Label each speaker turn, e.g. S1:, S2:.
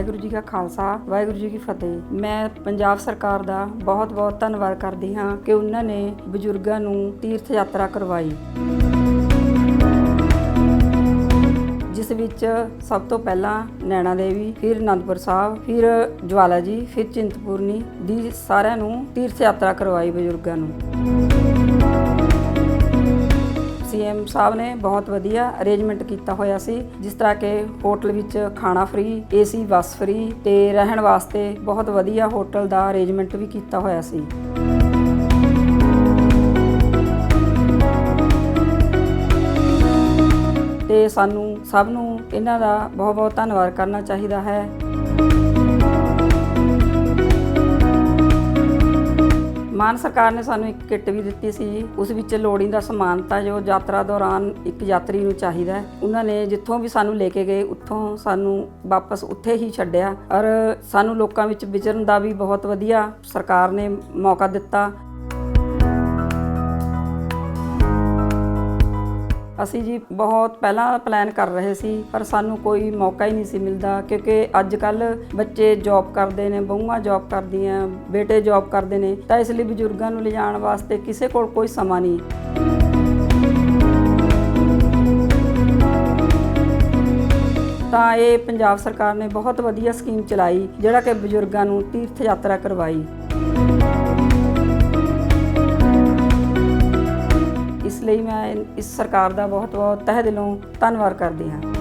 S1: ਵਾਹਿਗੁਰੂ ਜੀ ਕਾ ਖਾਲਸਾ, ਵਾਹਿਗੁਰੂ ਜੀ ਕੀ ਫਤਿਹ। ਮੈਂ ਪੰਜਾਬ ਸਰਕਾਰ ਦਾ ਬਹੁਤ-ਬਹੁਤ ਧੰਨਵਾਦ ਕਰਦੀ ਹਾਂ ਕਿ ਉਹਨਾਂ ਨੇ ਬਜ਼ੁਰਗਾਂ ਨੂੰ ਤੀਰਥ ਯਾਤਰਾ ਕਰਵਾਈ। ਜਿਸ ਵਿੱਚ ਸਭ ਤੋਂ ਪਹਿਲਾਂ ਨੈਣਾ ਦੇਵੀ, ਫਿਰ ਅਨੰਦਪੁਰ ਸਾਹਿਬ, ਫਿਰ ਜਵਾਲਾ ਜੀ, ਫਿਰ ਚਿੰਤਪੁਰਨੀ ਦੀ ਸਾਰਿਆਂ ਨੂੰ ਤੀਰਥ ਯਾਤਰਾ ਕਰਵਾਈ ਬਜ਼ੁਰਗਾਂ ਨੂੰ। ਸੀਐਮ ਸਾਹਿਬ ਨੇ ਬਹੁਤ ਵਧੀਆ ਅਰੇਂਜਮੈਂਟ ਕੀਤਾ ਹੋਇਆ ਸੀ, ਜਿਸ ਤਰ੍ਹਾਂ ਕਿ ਹੋਟਲ ਵਿੱਚ ਖਾਣਾ ਫ੍ਰੀ ਏਸੀ ਬੱਸ ਫ੍ਰੀ ਤੇ ਰਹਿਣ ਵਾਸਤੇ ਬਹੁਤ ਵਧੀਆ ਹੋਟਲ ਦਾ ਅਰੇਂਜਮੈਂਟ ਵੀ ਕੀਤਾ ਹੋਇਆ ਸੀ। ਤੇ ਸਾਨੂੰ ਸਭ ਨੂੰ ਇਹਨਾਂ ਦਾ ਬਹੁਤ ਬਹੁਤ ਧੰਨਵਾਦ ਕਰਨਾ ਚਾਹੀਦਾ ਹੈ। ਮਾਨ ਸਰਕਾਰ ਨੇ ਸਾਨੂੰ ਇੱਕ ਕਿੱਟ ਵੀ ਦਿੱਤੀ ਸੀ ਜੀ। ਉਸ ਵਿੱਚ ਲੋੜੀਂਦਾ ਸਮਾਨ ਤਾਂ ਜੋ ਯਾਤਰਾ ਦੌਰਾਨ ਇੱਕ ਯਾਤਰੀ ਨੂੰ ਚਾਹੀਦਾ ਹੈ। ਉਹਨਾਂ ਨੇ ਜਿੱਥੋਂ ਵੀ ਸਾਨੂੰ ਲੈ ਕੇ ਗਏ, ਉੱਥੋਂ ਸਾਨੂੰ ਵਾਪਸ ਉੱਥੇ ਹੀ ਛੱਡਿਆ। ਔਰ ਸਾਨੂੰ ਲੋਕਾਂ ਵਿੱਚ ਵਿਚਰਨ ਦਾ ਵੀ ਬਹੁਤ ਵਧੀਆ ਸਰਕਾਰ ਨੇ ਮੌਕਾ ਦਿੱਤਾ। ਅਸੀਂ ਜੀ ਬਹੁਤ ਪਹਿਲਾਂ ਪਲਾਨ ਕਰ ਰਹੇ ਸੀ, ਪਰ ਸਾਨੂੰ ਕੋਈ ਮੌਕਾ ਹੀ ਨਹੀਂ ਸੀ ਮਿਲਦਾ, ਕਿਉਂਕਿ ਅੱਜ ਕੱਲ ਬੱਚੇ ਜੌਬ ਕਰਦੇ ਨੇ, ਬਹੂਆਂ ਜੌਬ ਕਰਦੀਆਂ, ਬੇਟੇ ਜੌਬ ਕਰਦੇ ਨੇ, ਤਾਂ ਇਸ ਲਈ ਬਜ਼ੁਰਗਾਂ ਨੂੰ ਲਿਜਾਣ ਵਾਸਤੇ ਕਿਸੇ ਕੋਲ ਕੋਈ ਸਮਾਂ ਨਹੀਂ। ਤਾਂ ਇਹ ਪੰਜਾਬ ਸਰਕਾਰ ਨੇ ਬਹੁਤ ਵਧੀਆ ਸਕੀਮ ਚਲਾਈ, ਜਿਹੜਾ ਕਿ ਬਜ਼ੁਰਗਾਂ ਨੂੰ ਤੀਰਥ ਯਾਤਰਾ ਕਰਵਾਈ। ਲਈ ਮੈਂ ਇਸ ਸਰਕਾਰ ਦਾ ਬਹੁਤ ਬਹੁਤ ਤਹਿ ਦਿਲੋਂ ਧੰਨਵਾਦ ਕਰਦੀ ਹਾਂ।